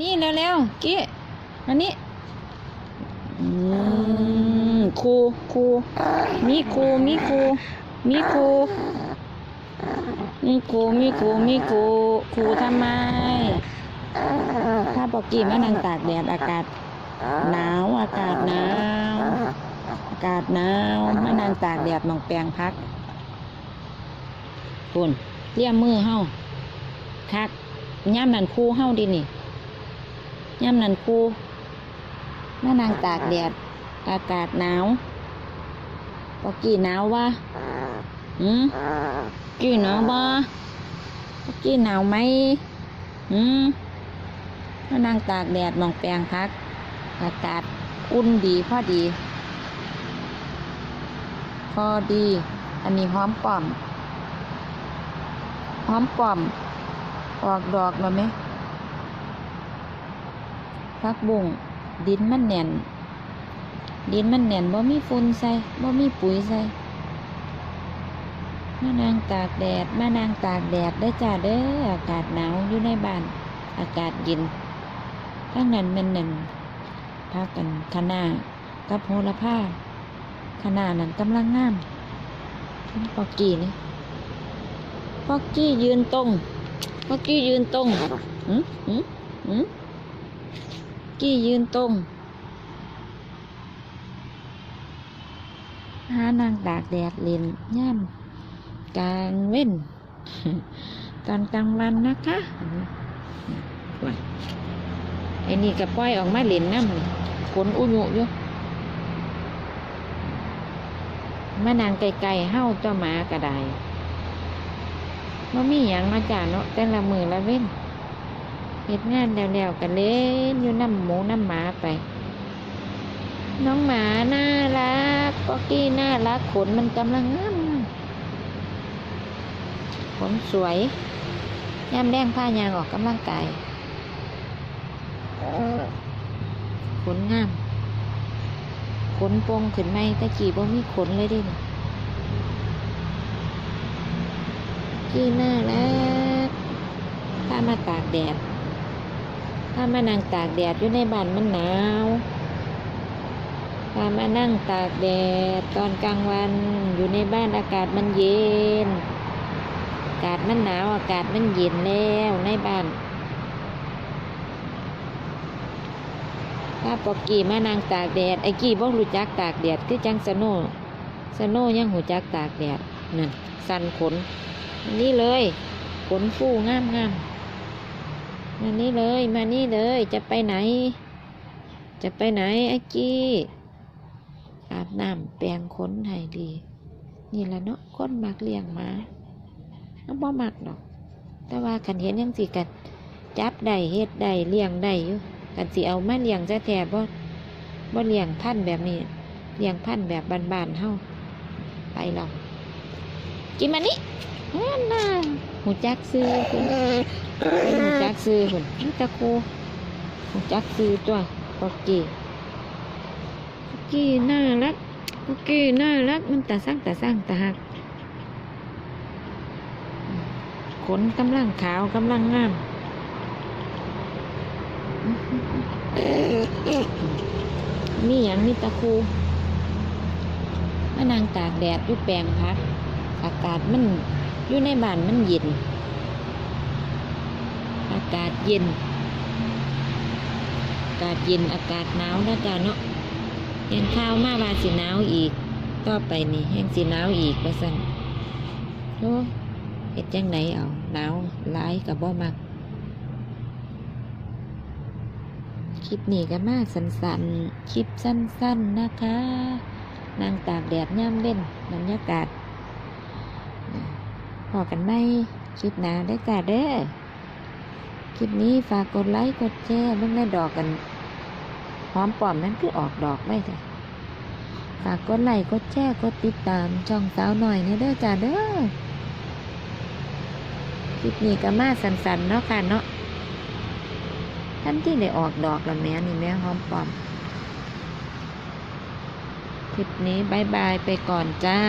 นี่เร็วๆกี้อันนี้อืมครูครูมีครูมีครูมีครูมีครูมีครูมีครูครูทำไม ถ้าบอกกี้มานั่งตากแดดอากาศหนาวอากาศหนาวอากาศหนาวมานั่งตากแดดมองแปลงพักคุณเลี่ยมมือเฮาคักย่ำนันครูเฮาดินี่ ย่ำนันครูมานั่งตากแดด อากาศหนาวบอกกี้หนาววะอืมกี้หนาวบ่บอกกี้หนาวไหมอืมแมานั่งตากแดดมองแปลงพัก อากาศอุ่นดีพอดี พอดี อันนี้หอมปอมหอมปอม ออกดอกแล้วไหม พักบุ้งดินมันแน่น ดินมันแน่นบ่มีฝุ่นใส่บ่มีปุ๋ยใส่มานางตากแดดมานางตากแดดได้จ้าเด้ออากาศหนาวอยู่ในบ้าน อากาศเย็นทั้งนั้นมันนั่นพากันคณะกับโหระพาคณะนั้นกำลังงามปอกกี้นี่ปอกกี้ยืนตรงปอกกี้ยืนตรงหืมหืมหืม กี้ยืนตรงหานางตากแดดเล่นย่ำกลางเว้น ตอนกลางวันนะคะไอ้นี่ก็ปล่อยออกมาเล่นน้ำนี่ขนอุยุอยู่มานางไกลๆเฮ้าเจ้าหมากระไดมันมีอย่างมาจ่าเนาะแต่ละมือละเว้น เฮ็ดงานแล้วๆกันเล่นอยู่น้ำหมูน้ำหมาไป น้องหมาน่ารักป๊อกกี้น่ารักขนมันกำลังงามขนสวยย่ำแดงผ้ายางออกกำลังกายขนงามขนปงขึ้นไหมตะกี้บ่มีขนเลยดิกี้น่ารักถ้ามาตากแดด ถ้ามานั่งตากแดดอยู่ในบ้านมันหนาวถ้ามานั่งตากแดดตอนกลางวันอยู่ในบ้านอากาศมันเย็น อากาศมันหนาวอากาศมันเย็นแล้วในบ้านถ้าปอกกี้มานางตากแดดไอ้กี้บ่รู้จักตากแดดคือจังสโนสโน่ยังหูจักตากแดดนั่นสันขนนนี่เลย ขนฟูงามงาม มานี่เลยมานี่เลยจะไปไหน จะไปไหนไอ้กี้อาบน้ำแปรงขนให้ดี นี่แหละเนาะคนมักเลี้ยงมาเอาบ่มักดอก แต่ว่าขันเห็นยังสิกันจับได้เฮ็ดได้เลี้ยงได้อยู่กันสิเอามาเลี้ยงจะแท้บ่บ่เลี้ยงพันธ์แบบนี้เลี้ยงพันธ์แบบบานๆเฮาไปเรากิ กินมันนี่นั่นน่ะหูจักซื้อเพิ่นหูจักซื้อเพิ่นนี่ตะคูหูจักซื้อตัวปอกกี้ปอกกี้น่ารักปอกกี้น่ารักมันตาสร้างตาสร้างตาหักขนกำลังขาวกำลังงามมีอย่างมีตะคูมานางตากแดดอยู่แปลงพัก อากาศมันอยู่ในบ้านมันเย็น อากาศเย็น อากาศเย็นอากาศหนาวนะจ๊ะเนาะเห็นข้าวมาว่าสิหนาวอีก ต่อไปนี่แห้งสิหนาวอีกว่าซั่นโอ้เฮ็ดจังไหนเอาหนาวหลายกับบ่มักคลิปนี้ก็มาสั้นๆ คลิปสั้นๆนะคะ นางตากแดดย่ำเล่นบรรยากาศ พอกันไหมคลิปหน้าได้จ้าเด้อคลิปนี้ฝากกดไลค์กดแชร์เบิ่งได้ดอกกันหอมปลอมนั้นคือออกดอกไว้จ้ะฝากกดไลค์กดแชร์กดติดตามช่องสาวหน่อยเนี่ยเด้อจ้าเด้อคลิปนี้ก็มาสั้นๆเนาะค่ะเนาะท่านที่ได้ออกดอกแล้วแม่นี่แม่หอมปลอมคลิปนี้บายบายไปก่อนจ้า